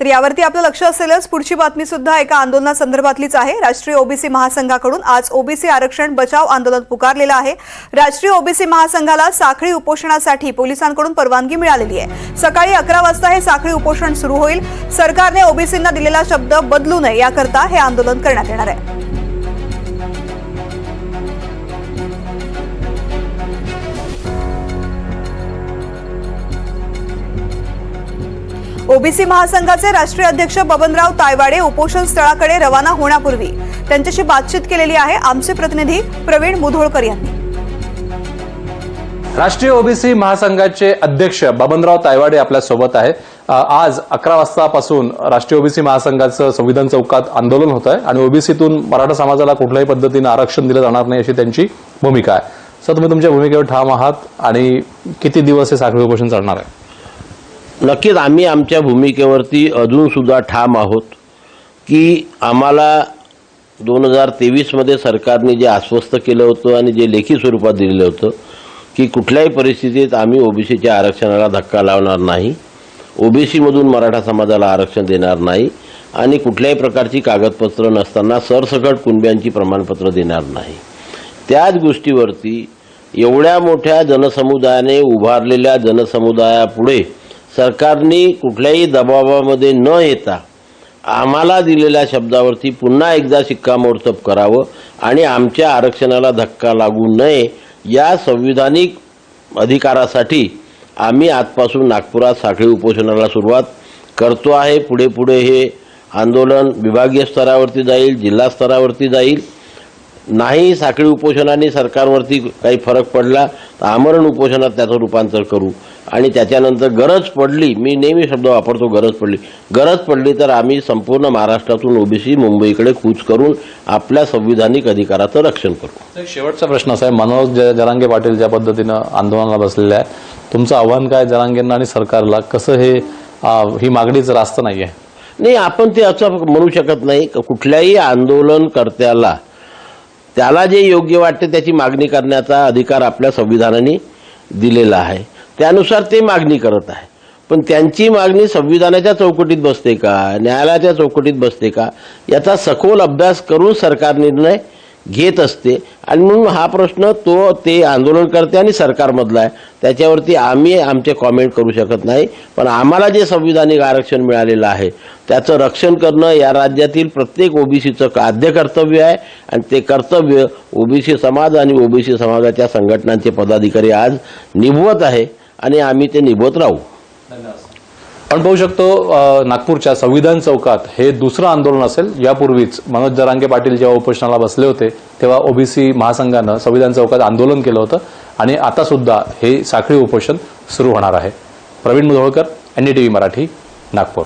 तर यावरती आपलं लक्ष असेलच. पुढची बातमी सुद्धा एका आंदोलनासंदर्भातलीच आहे. राष्ट्रीय ओबीसी महासंघाकडून आज ओबीसी आरक्षण बचाव आंदोलन पुकारलेलं आहे. राष्ट्रीय ओबीसी महासंघाला साखळी उपोषणासाठी पोलिसांकडून परवानगी मिळालेली आहे. सकाळी अकरा वाजता हे साखळी उपोषण सुरू होईल. सरकारने ओबीसींना दिलेला शब्द बदलू नये याकरता हे आंदोलन करण्यात येणार आहे. ओबीसी महासंघाचे राष्ट्रीय अध्यक्ष बबनराव तायवाडे उपोषण स्थळाकडे रवाना होण्यापूर्वी त्यांच्याशी बातचीत केलेली आहे आमचे प्रतिनिधी प्रवीण मुधोळकर यांनी. राष्ट्रीय ओबीसी महासंघाचे अध्यक्ष बबनराव तायवाडे आपल्यासोबत आहे आज अकरा वाजतापासून राष्ट्रीय ओबीसी महासंघाचं संविधान चौकात आंदोलन होत आहे आणि ओबीसीतून मराठा समाजाला कुठल्याही पद्धतीनं आरक्षण दिलं जाणार नाही अशी त्यांची भूमिका आहे. सर तुम्ही तुमच्या भूमिकेवर ठाम आहात आणि किती दिवस हे साखळी उपोषण चालणार आहे? नक्कीच आम्ही आमच्या भूमिकेवरती अजूनसुद्धा ठाम आहोत की आम्हाला दोन हजार तेवीसमध्ये सरकारने जे आश्वस्त केलं होतं आणि जे लेखी स्वरूपात दिलेलं होतं की कुठल्याही परिस्थितीत आम्ही ओबीसीच्या आरक्षणाला धक्का लावणार नाही ओबीसीमधून मराठा समाजाला आरक्षण देणार नाही आणि कुठल्याही प्रकारची कागदपत्र नसताना सरसकट कुणब्यांची प्रमाणपत्र देणार नाही. त्याच गोष्टीवरती एवढ्या मोठ्या जनसमुदायाने उभारलेल्या जनसमुदायापुढे सरकारने कुठल्याही दबावामध्ये न येता आम्हाला दिलेल्या शब्दावरती पुन्हा एकदा शिक्कामोर्तब करावं आणि आमच्या आरक्षणाला धक्का लागू नये या संविधानिक अधिकारासाठी आम्ही आजपासून नागपुरात साखळी उपोषणाला सुरुवात करतो आहे. पुढे पुढे हे आंदोलन विभागीय स्तरावरती जाईल जिल्हा स्तरावरती जाईल. नाही साखळी उपोषणाने सरकारवरती काही फरक पडला तर आमरण उपोषणात त्याचं रूपांतर करू. आणि त्याच्यानंतर गरज पडली मी नेहमी शब्द वापरतो गरज पडली. गरज पडली तर आम्ही संपूर्ण महाराष्ट्रातून ओबीसी मुंबईकडे कूच करून आपल्या संविधानिक अधिकाराचं रक्षण करू. शेवटचा प्रश्न असा आहे मनोज जरांगे पाटील ज्या पद्धतीनं आंदोलनाला बसलेले आहे तुमचं आव्हान काय जरांगेंना आणि सरकारला? कसं हे ही मागणीच रास्त नाही आहे नाही आपण ते असं म्हणू शकत नाही कुठल्याही आंदोलनकर्त्याला त्याला जे योग्य वाटते त्याची मागणी करण्याचा अधिकार आपल्या संविधानाने दिलेला आहे. त्यानुसार ते मागणी करत आहे. पण त्यांची मागणी संविधानाच्या चौकटीत बसते का? न्यायालयाच्या चौकटीत बसते का? याचा सखोल अभ्यास करून सरकार निर्णय घेत असते. आणि म्हणून हा प्रश्न तो ते आंदोलनकर्ते आणि सरकारमधला आहे. त्याच्यावरती आम्ही आमचे कॉमेंट करू शकत नाही. पण आम्हाला जे संविधानिक आरक्षण मिळालेलं आहे त्याचं रक्षण करणं या राज्यातील प्रत्येक ओबीसीचं आद्य कर्तव्य आहे. आणि ते कर्तव्य ओबीसी समाज आणि ओबीसी समाजाच्या संघटनांचे पदाधिकारी आज निभवत आहे. आणि आम्ही ते निभवत राहू. आपण पाहू शकतो नागपूरच्या संविधान चौकात हे दुसरं आंदोलन असेल. यापूर्वीच मनोज जरांगे पाटील जेव्हा उपोषणाला बसले होते तेव्हा ओबीसी महासंघानं संविधान चौकात आंदोलन केलं होतं आणि आता सुद्धा हे साखळी उपोषण सुरू होणार आहे. प्रवीण मुधोळकर एनडीटीव्ही मराठी नागपूर.